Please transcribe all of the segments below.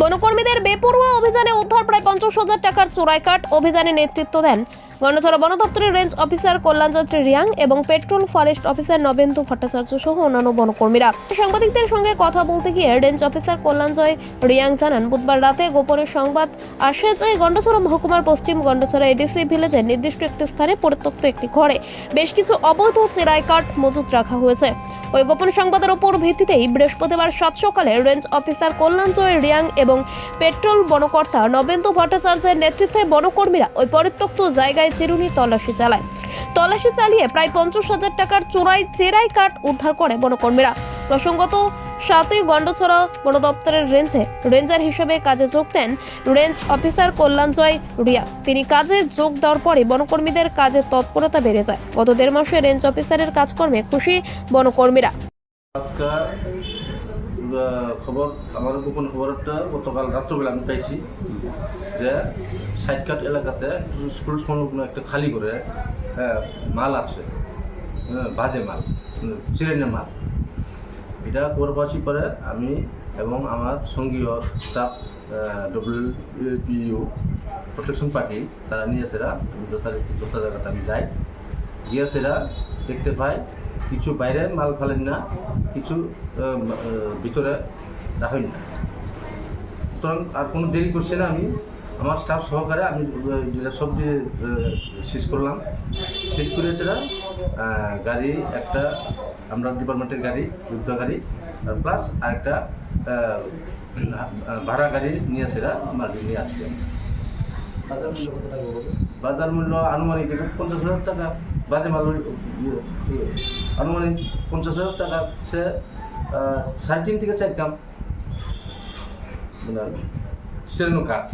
বনকর্মীদের বেপরোয়া অভিযানে উদ্ধার প্রায় পঞ্চাশ হাজার টাকার চোরাই কাঠ অভিযানে নেতৃত্ব দেন। গণচড়া বন দপ্তরের রেঞ্জ অফিসার কল্যাণচন্দ্র রিয়াং এবং patrol forest officer Nabendu Bhattacharya সহ অন্যান্য বনকর্মীরা। সাংবাদিকদের সঙ্গে কথা বলতে গিয়ে রেঞ্জ অফিসার কল্যাণজয় রিয়াং জানান, বুধবার রাতে গোপনের সংবাদ আসে যে গন্ডছড়া মহকুমার পশ্চিম গন্ডছড়া এডিসি ভিলেজের নির্দিষ্ট একটি স্থানে পরিত্যক্ত একটি ঘরে বেশ কিছু অবৈধ চেরাই কাঠ মজুত রাখা হয়েছে। ওই গোপন সংবাদের ওপর ভিত্তিতেই বৃহস্পতিবার সাত সকালে রেঞ্জ অফিসার কল্যাণজয় রিয়াং এবং পেট্রোল বনকর্তা নবেন্দু ভট্টাচার্যের নেতৃত্বে বনকর্মীরা ওই পরিত্যক্ত জায়গায় চিরুনি তল্লাশি চালায়। তল্লাশি চালিয়ে প্রায় পঞ্চাশ হাজার টাকার চোরাই চেরাই কাঠ উদ্ধার করে বনকর্মীরা। প্রসঙ্গত সাতই গন্ডছড়া বন দপ্তরের রেঞ্জে রেঞ্জার হিসেবে কাজে যোগ দেন রেঞ্জ অফিসার কল্যাণজয় রিয়া। তিনি কাজে যোগ দেওয়ার পরে বনকর্মীদের কাজে তৎপরতা বেড়ে যায়। গত দেড় মাসে রেঞ্জ অফিসারের কাজকর্মে খুশি বনকর্মীরা। খবর আমার গোপন খবরটা গতকাল রাত্রবেলা আমি পাইছি যে সাইডকাট এলাকাতে স্কুল সংলগ্ন একটা খালি করে হ্যাঁ, মাল আছে হ্যাঁ, বাজে মাল চিরেনের মাল। এটা খবর পাচ্ছি পরে আমি এবং আমার সঙ্গীয় staff W PU protection party তারা নিয়ে সেরা আমি যথারীতি যথা জায়গাতে আমি যাই। গিয়ে দেখতে পাই, কিছু বাইরে মাল ফেলেন না, কিছু ভিতরে রাখেন না। সুতরাং আর কোনো দেরি করছে না আমি। আমার স্টাফ সহকারে আমি যেটা সবজি শেষ করলাম। শেষ করে সেটা গাড়ি একটা আমরা ডিপার্টমেন্টের গাড়ি যুদ্ধ গাড়ি প্লাস আরেকটা ভাড়া গাড়ি নিয়ে সেটা মাল নিয়ে আসছি। বাজার মূল্য আনুমানিক পঞ্চাশ হাজার টাকা বাজে মাল ইয়ে, ইয়ে, আনুমানিক পঞ্চাশ হাজার টাকা সে সাড়ে তিন থেকে চার কাম। মানে সেরেনো কাঠ।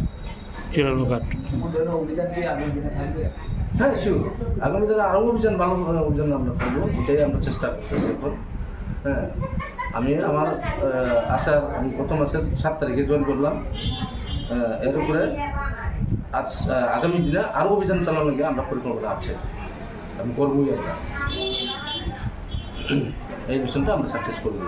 দিনে থাকবে হ্যাঁ শিওর আগামী দিনে আরও অভিযান, ভালো অভিযান আমরা করব, এটাই আমরা চেষ্টা করতেছি হ্যাঁ আমি আমার আশা, আমি গত মাসের সাত তারিখে জয়েন করলাম। এর উপরে আজ আগামী দিনে আরও অভিযান চালানোর লাগে আমরা পরিকল্পনা আছে। আমি করবোই আমরা। এই মিশনটা আমরা সাকসেস করব